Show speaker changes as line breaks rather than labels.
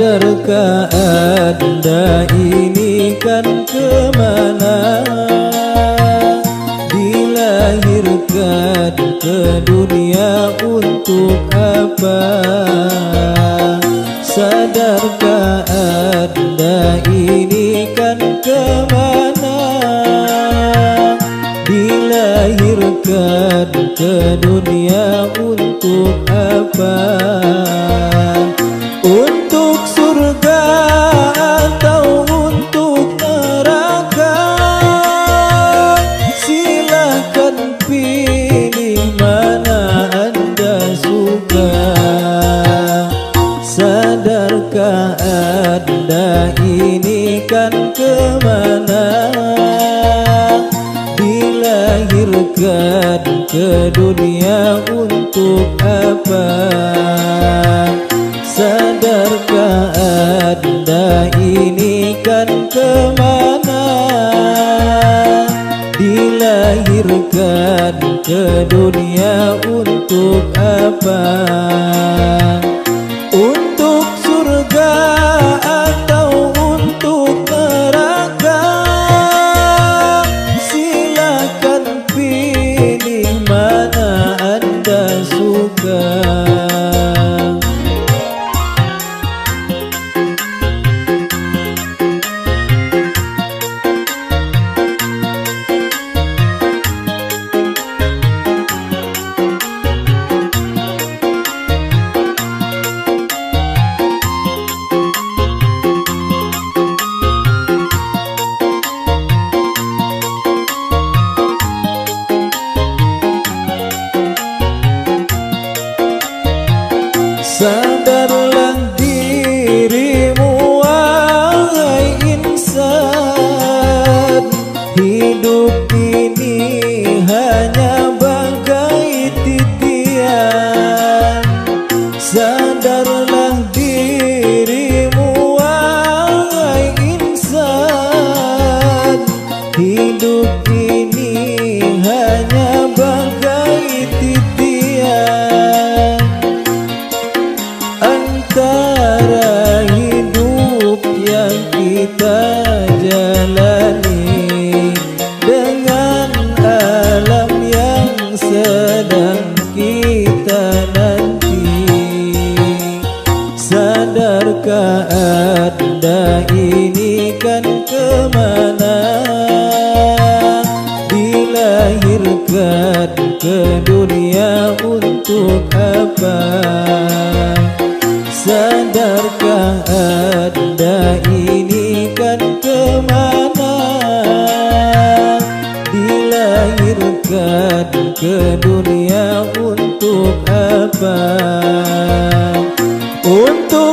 Sadarkah anda ini kan ke mana? Dilahirkan ke dunia untuk apa? Sadarkah anda ini kan ke mana? Dilahirkan ke dunia untuk apa ke dunia untuk apa? Sadarkah anda ini kan ke mana? Dilahirkan ke dunia untuk apa mana anda Sadarlah dirimu wahai insan. Hidup ini hanya kita nanti. Sadarkah anda ini kan ke mana? Dilahirkan ke dunia untuk apa? Sadarkah anda ini kan ke mana? Dilahirkan ke dunia untuk apa Untuk